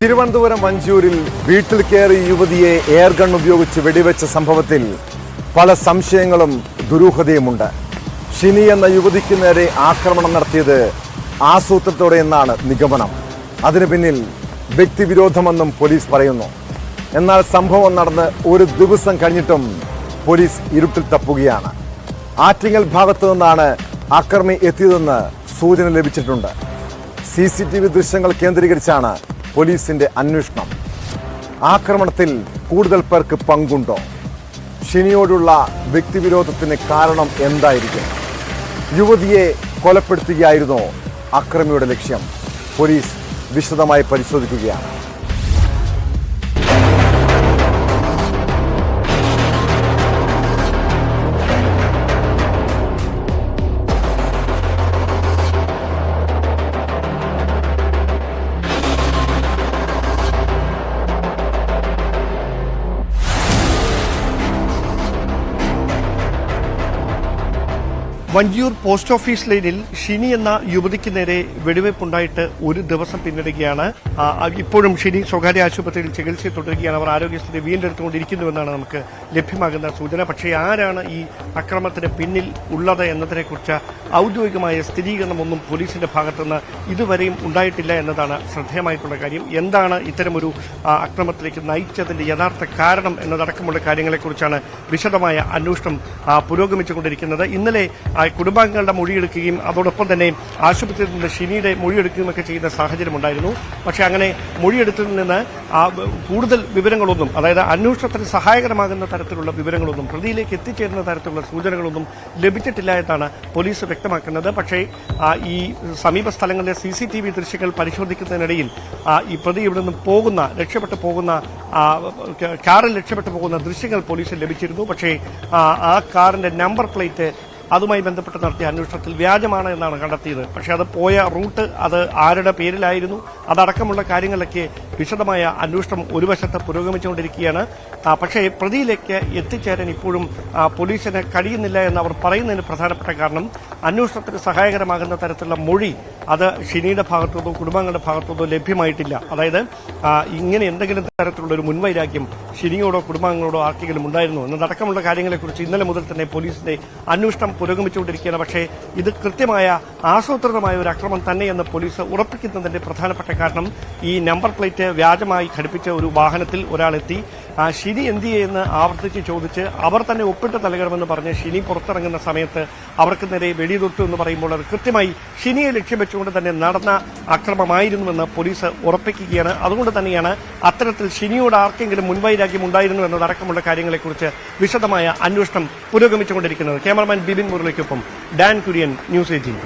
തിരുവനന്തപുരം മഞ്ചൂരിൽ വീട്ടിൽ കയറി യുവതിയെ എയർ ഗൺ ഉപയോഗിച്ച് വെടിവെച്ച സംഭവത്തിൽ പല സംശയങ്ങളും ദുരൂഹതയുമുണ്ട്. ഷിനി എന്ന യുവതിക്ക് നേരെ ആക്രമണം നടത്തിയത് ആസൂത്രത്തോടെ എന്നാണ് നിഗമനം. അതിനു പിന്നിൽ വ്യക്തിവിരോധമെന്നും പോലീസ് പറയുന്നു. എന്നാൽ സംഭവം നടന്ന് ഒരു ദിവസം കഴിഞ്ഞിട്ടും പോലീസ് ഇരുട്ടിൽ തപ്പുകയാണ്. ആറ്റിങ്ങൽ ഭാഗത്തു നിന്നാണ് അക്രമി എത്തിയതെന്ന് സൂചന ലഭിച്ചിട്ടുണ്ട്. സി സി ടി വി ദൃശ്യങ്ങൾ കേന്ദ്രീകരിച്ചാണ് പോലീസിന്റെ അന്വേഷണം. ആക്രമണത്തിൽ കൂടുതൽ പേർക്ക് പങ്കുണ്ടോ? ഷിനിയോടുള്ള വ്യക്തിവിരോധത്തിന് കാരണം എന്തായിരിക്കും? യുവതിയെ കൊലപ്പെടുത്തുകയായിരുന്നോ അക്രമിയുടെ ലക്ഷ്യം. പോലീസ് വിശദമായി പരിശോധിക്കുകയാണ്. വഞ്ചിയൂർ പോസ്റ്റ് ഓഫീസ് ലൈനിൽ ഷിനി എന്ന യുവതിക്ക് നേരെ വെടിവയ്പുണ്ടായിട്ട് ഒരു ദിവസം പിന്നിടുകയാണ്. ഇപ്പോഴും ഷിനി സ്വകാര്യ ആശുപത്രിയിൽ ചികിത്സയിൽ തുടരുകയാണ്. അവർ ആരോഗ്യസ്ഥിതി വീണ്ടെടുത്തുകൊണ്ടിരിക്കുന്നുവെന്നാണ് നമുക്ക് ലഭ്യമാകുന്ന സൂചന. പക്ഷേ ആരാണ് ഈ അക്രമത്തിന് പിന്നിൽ ഉള്ളത് എന്നതിനെക്കുറിച്ച് ഔദ്യോഗികമായ സ്ഥിരീകരണമൊന്നും പോലീസിന്റെ ഭാഗത്തുനിന്ന് ഇതുവരെയും ഉണ്ടായിട്ടില്ല എന്നതാണ് ശ്രദ്ധേയമായിട്ടുള്ള കാര്യം. എന്താണ് ഇത്തരമൊരു അക്രമത്തിലേക്ക് നയിച്ചതിന്റെ യഥാർത്ഥ കാരണം എന്നതടക്കമുള്ള കാര്യങ്ങളെക്കുറിച്ചാണ് വിശദമായ അന്വേഷണം പുരോഗമിച്ചുകൊണ്ടിരിക്കുന്നത്. ഇന്നലെ കുടുംബാംഗങ്ങളുടെ മൊഴിയെടുക്കുകയും അതോടൊപ്പം തന്നെ ആശുപത്രിയിൽ നിന്ന് ഷിനിയുടെ മൊഴിയെടുക്കുകയും ഒക്കെ ചെയ്യുന്ന സാഹചര്യമുണ്ടായിരുന്നു പക്ഷേ അങ്ങനെ മൊഴിയെടുത്തിൽ നിന്ന് കൂടുതൽ വിവരങ്ങളൊന്നും അതായത് അന്വേഷണത്തിന് സഹായകരമാകുന്ന തരത്തിലുള്ള വിവരങ്ങളൊന്നും പ്രതിയിലേക്ക് എത്തിച്ചേരുന്ന തരത്തിലുള്ള സൂചനകളൊന്നും ലഭിച്ചിട്ടില്ല എന്നാണ് പോലീസ് വ്യക്തമാക്കുന്നത്. പക്ഷേ ഈ സമീപ സ്ഥലങ്ങളിലെ സി സി ടി വി ദൃശ്യങ്ങൾ പരിശോധിക്കുന്നതിനിടയിൽ ഈ പ്രതി ഇവിടെ നിന്നും പോകുന്ന രക്ഷപ്പെട്ടു പോകുന്ന കാറിൽ രക്ഷപ്പെട്ടു പോകുന്ന ദൃശ്യങ്ങൾ പോലീസിൽ ലഭിച്ചിരുന്നു. പക്ഷേ ആ കാറിന്റെ നമ്പർ പ്ലേറ്റ് അതുമായി ബന്ധപ്പെട്ട് നടത്തിയ അന്വേഷണത്തിൽ വ്യാജമാണ് എന്നാണ് കണ്ടെത്തിയത്. പക്ഷേ അത് പോയ റൂട്ട് അത് ആരുടെ പേരിലായിരുന്നു അതടക്കമുള്ള കാര്യങ്ങളൊക്കെ വിശദമായ അന്വേഷണം ഒരു വശത്ത് പുരോഗമിച്ചുകൊണ്ടിരിക്കുകയാണ്. പക്ഷേ പ്രതിയിലേക്ക് എത്തിച്ചേരാൻ ഇപ്പോഴും പോലീസിന് കഴിയുന്നില്ല എന്ന് അവർ പറയുന്നതിന് പ്രധാനപ്പെട്ട കാരണം അന്വേഷണത്തിന് സഹായകരമാകുന്ന തരത്തിലുള്ള മൊഴി അത് ഷിനിയുടെ ഭാഗത്തുനിന്നോ കുടുംബാംഗങ്ങളുടെ ഭാഗത്തുനിന്നോ ലഭ്യമായിട്ടില്ല. അതായത് ഇങ്ങനെ എന്തെങ്കിലും തരത്തിലുള്ള ഒരു മുൻവൈരാഗ്യം ഷിനിയോടോ കുടുംബങ്ങളോടോ ആർക്കെങ്കിലും ഉണ്ടായിരുന്നു? എന്നതടക്കമുള്ള കാര്യങ്ങളെക്കുറിച്ച് ഇന്നലെ മുതൽ തന്നെ പോലീസിന്റെ അന്വേഷണം പുരോഗമിച്ചുകൊണ്ടിരിക്കുകയാണ്. പക്ഷേ ഇത് കൃത്യമായ ആസൂത്രിതമായ ഒരു അക്രമം തന്നെയെന്ന് പോലീസ് ഉറപ്പിക്കുന്നതിന്റെ പ്രധാനപ്പെട്ട കാരണം ഈ നമ്പർ പ്ലേറ്റ് വ്യാജമായി ഘടിപ്പിച്ച ഒരു വാഹനത്തിൽ ഒരാളെത്തി. ഷിനി എന്ത് ചെയ്യുന്ന? ആവർത്തിച്ച് ചോദിച്ച് അവർ തന്നെ ഒപ്പിട്ട് നൽകണമെന്ന് പറഞ്ഞ് ഷിനി പുറത്തിറങ്ങുന്ന സമയത്ത് അവർക്ക് നേരെ വെടിതൊട്ടു എന്ന് പറയുമ്പോൾ അത് കൃത്യമായി ഷിനിയെ ലക്ഷ്യം വെച്ചുകൊണ്ട് തന്നെ നടന്ന അക്രമമായിരുന്നുവെന്ന് പോലീസ് ഉറപ്പിക്കുകയാണ്. അതുകൊണ്ട് തന്നെയാണ് അത്തരത്തിൽ ഷിനിയോട് ആർക്കെങ്കിലും മുൻവൈരാഗ്യം ഉണ്ടായിരുന്നു എന്നതടക്കമുള്ള കാര്യങ്ങളെക്കുറിച്ച് വിശദമായ അന്വേഷണം പുരോഗമിച്ചുകൊണ്ടിരിക്കുന്നത്. ക്യാമറമാൻ ബിബിൻ മുരളിക്കൊപ്പം ഡാൻ കുര്യൻ ന്യൂസ് എയ്റ്റീൻ.